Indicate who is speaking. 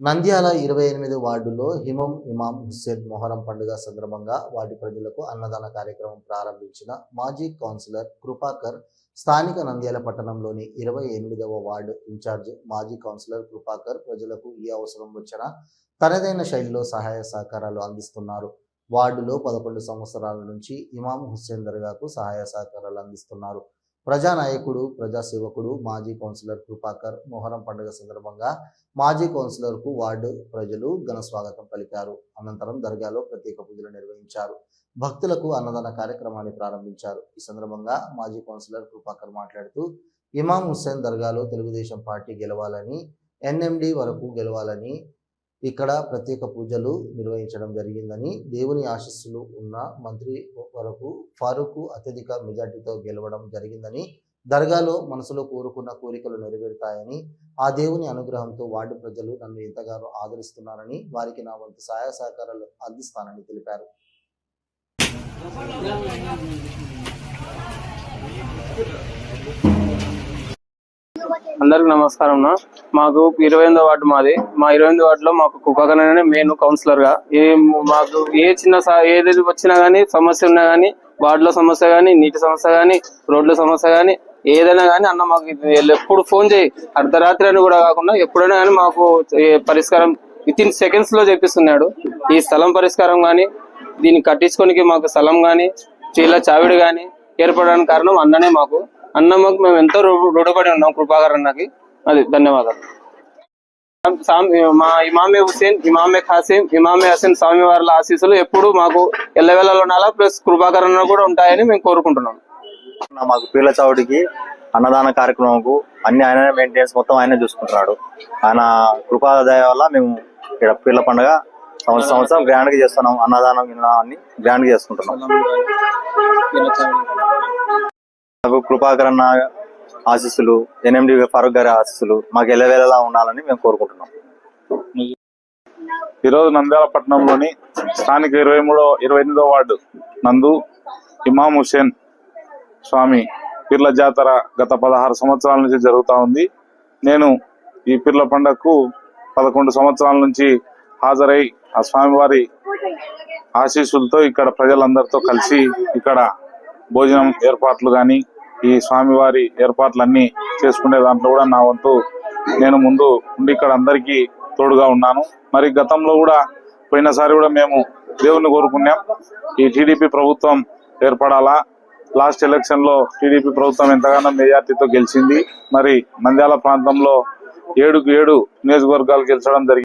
Speaker 1: నంద్యాల ఇరవై ఎనిమిది వార్డులో హిమం ఇమాం హుస్సేన్ మొహరం పండుగ సందర్భంగా వాటి ప్రజలకు అన్నదాన కార్యక్రమం ప్రారంభించిన మాజీ కౌన్సిలర్ కృపాకర్ స్థానిక నంద్యాల పట్టణంలోని ఇరవై ఎనిమిదవ వార్డు ఇన్ఛార్జ్ మాజీ కౌన్సిలర్ కృపాకర్ ప్రజలకు ఏ అవసరం వచ్చినా తనదైన శైలిలో సహాయ సహకారాలు అందిస్తున్నారు. వార్డులో పదకొండు సంవత్సరాల నుంచి ఇమాం హుస్సేన్ దర్గాకు సహాయ సహకారాలు అందిస్తున్నారు. ప్రజానాయకుడు ప్రజాసేవకుడు మాజీ కౌన్సిలర్ కృపాకర్ మొహరం పండుగ సందర్భంగా మాజీ కౌన్సిలర్కు వార్డు ప్రజలు ఘన స్వాగతం పలికారు. అనంతరం దర్గాలో ప్రత్యేక పూజలు నిర్వహించారు. భక్తులకు అన్నదాన కార్యక్రమాన్ని ప్రారంభించారు. ఈ సందర్భంగా మాజీ కౌన్సిలర్ కృపాకర్ మాట్లాడుతూ ఇమాం హుస్సేన్ దర్గాలో తెలుగుదేశం పార్టీ గెలవాలని ఎన్ఎండి వరకు గెలవాలని ఇక్కడ ప్రత్యేక పూజలు నిర్వహించడం జరిగిందని దేవుని ఆశస్సులు ఉన్న మంత్రి వరకు ఫారూక్ అత్యధిక మెజార్టీతో గెలవడం జరిగిందని దర్గాలో మనసులో కోరుకున్న కోరికలు నెరవేరుతాయని ఆ దేవుని అనుగ్రహంతో వార్డు ప్రజలు నన్ను ఎంతగానో ఆదరిస్తున్నారని వారికి నా వంతు సహాయ సహకారాలు అందిస్తానని తెలిపారు.
Speaker 2: అందరికి నమస్కారం అన్న. మాకు ఇరవై ఎనిమిదో వార్డు మాది. మా ఇరవై ఎనిమిది వార్డులో మాకు కుక్కగానే మెయిన్ కౌన్సిలర్గా ఏ మాకు ఏ చిన్న ఏది వచ్చినా గానీ సమస్య ఉన్నా గానీ వార్డులో సమస్య గానీ నీటి సమస్య గానీ రోడ్ల సమస్య గానీ ఏదైనా గానీ అన్న మాకు ఎప్పుడు ఫోన్ చేయి. అర్ధరాత్రి అని కూడా కాకుండా ఎప్పుడైనా గానీ మాకు పరిష్కారం విత్ ఇన్ సెకండ్స్లో చెప్పిస్తున్నాడు. ఈ స్థలం పరిష్కారం గానీ దీన్ని కట్టించుకోనికి మాకు స్థలం గానీ చీల చావిడి గానీ ఏర్పడడానికి కారణం అన్ననే మాకు. అన్న మాకు మేము ఎంతో రు- రుణపడి ఉన్నాం కృపాకర్ అన్నకి. అది ధన్యవాదాలు. మా ఇమామే హుసేన్ ఇమామే ఖాసిం ఇమామే హసీన్ స్వామి వారి ఆశీస్సులు ఎప్పుడు మాకు ఎల్లవేళలో ఉండాలా ప్లస్ కృపాకర్ అన్న కూడా ఉంటాయని మేము కోరుకుంటున్నాం.
Speaker 3: మాకు పీర్ల చౌడికి అన్నదాన కార్యక్రమంకు అన్ని ఆయన మెయింటెనెన్స్ మొత్తం ఆయనే చూసుకుంటున్నాడు. ఆయన కృపా దయ వల్ల మేము ఇక్కడ పీర్ల పండుగ సంవత్సరం సంవత్సరం గ్రాండ్గా చేస్తున్నాం. అన్నదానం గిన్నదానాన్ని గ్రాండ్గా చేసుకుంటున్నాం కృపాకర్ అన్న ఆశీస్సులు ఎన్ఎండి ఫారూక్ గారి ఆశీస్సులు మాకు ఎల్లవేళలా ఉండాలని మేము కోరుకుంటున్నాం.
Speaker 4: ఈరోజు నంద్యాల పట్టణంలోని స్థానిక ఇరవై మూడో ఇరవై ఎనిమిదో వార్డు నందు ఇమాం హుసేన్ స్వామి పీర్ల జాతర గత పదహారు సంవత్సరాల నుంచి జరుగుతూ ఉంది. నేను ఈ పిర్ల పండగకు పదకొండు సంవత్సరాల నుంచి హాజరై ఆ స్వామివారి ఆశీస్సులతో ఇక్కడ ప్రజలందరితో కలిసి ఇక్కడ భోజనం ఏర్పాట్లు కానీ ఈ స్వామివారి ఏర్పాట్లన్నీ చేసుకునే దాంట్లో కూడా నా వంతు నేను ముందు ఉండి ఇక్కడ అందరికీ తోడుగా ఉన్నాను. మరి గతంలో కూడా పోయినసారి కూడా మేము దేవుణ్ణి కోరుకున్నాం. ఈ టీడీపీ ప్రభుత్వం ఏర్పడాలా? లాస్ట్ ఎలక్షన్లో టీడీపీ ప్రభుత్వం ఎంతగానో మెజార్టీతో గెలిచింది. మరి నంద్యాల ప్రాంతంలో ఏడుకు ఏడు నియోజకవర్గాలు గెలిచడం జరిగింది.